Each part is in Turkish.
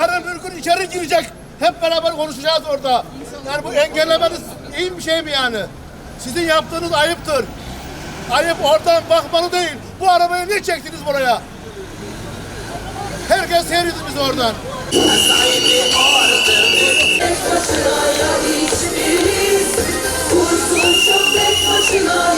Yarın bir gün içeri girecek. Hep beraber konuşacağız orada. Yani bu engellemeniz iyi bir şey mi yani? Sizin yaptığınız ayıptır. Ayıp oradan bakmalı değil. Bu arabayı niye çektiniz buraya? Herkes seyrediyor bizi oradan. Çok tek başına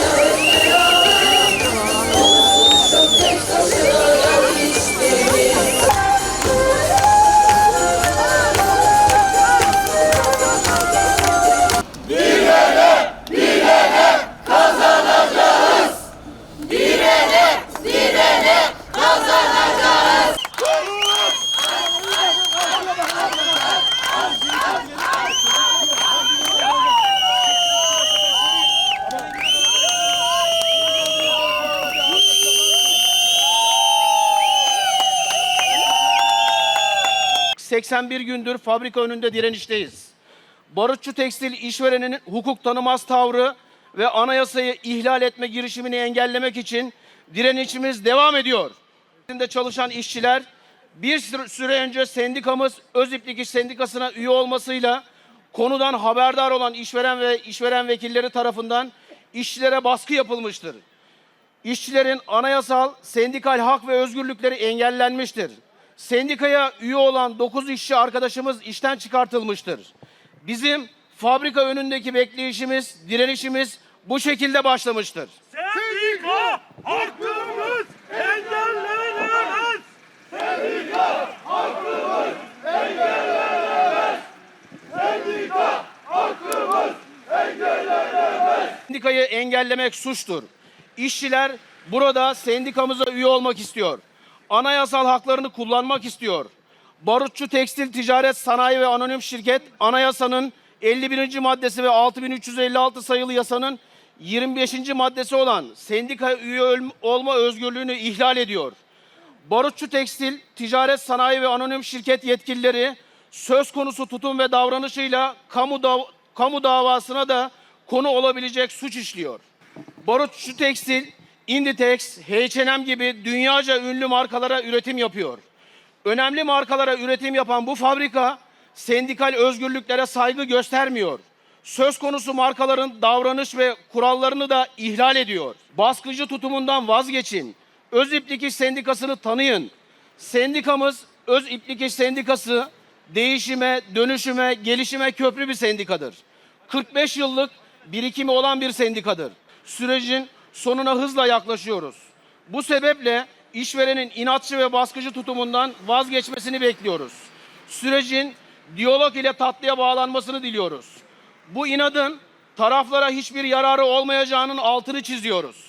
81 gündür fabrika önünde direnişteyiz. Barutçu Tekstil işverenin hukuk tanımaz tavrı ve anayasayı ihlal etme girişimini engellemek için direnişimiz devam ediyor. Çalışan işçiler bir süre önce sendikamız Öziplik İş Sendikası'na üye olmasıyla konudan haberdar olan işveren ve işveren vekilleri tarafından işçilere baskı yapılmıştır. İşçilerin anayasal, sendikal hak ve özgürlükleri engellenmiştir. Sendikaya üye olan 9 işçi arkadaşımız işten çıkartılmıştır. Bizim fabrika önündeki bekleyişimiz, direnişimiz bu şekilde başlamıştır. Sendika hakkımız engellenemez. Sendikayı engellemek suçtur. İşçiler burada sendikamıza üye olmak istiyor. Anayasal haklarını kullanmak istiyor. Barutçu Tekstil Ticaret Sanayi ve Anonim Şirket anayasanın 51. maddesi ve 6356 sayılı yasanın 25. maddesi olan sendika üye ol- olma özgürlüğünü ihlal ediyor. Barutçu Tekstil, Ticaret Sanayi ve Anonim Şirket yetkilileri söz konusu tutum ve davranışıyla kamu, dav- kamu davasına da konu olabilecek suç işliyor. Barutçu Tekstil, Inditex, H&M gibi dünyaca ünlü markalara üretim yapıyor. Önemli markalara üretim yapan bu fabrika sendikal özgürlüklere saygı göstermiyor. Söz konusu markaların davranış ve kurallarını da ihlal ediyor. Baskıcı tutumundan vazgeçin. Öz İplik Sendikası'nı tanıyın. Sendikamız Öz İplik Sendikası değişime, dönüşüme, gelişime köprü bir sendikadır. 45 yıllık birikimi olan bir sendikadır. Sürecin sonuna hızla yaklaşıyoruz. Bu sebeple işverenin inatçı ve baskıcı tutumundan vazgeçmesini bekliyoruz. Sürecin diyalog ile tatlıya bağlanmasını diliyoruz. Bu inadın taraflara hiçbir yararı olmayacağının altını çiziyoruz.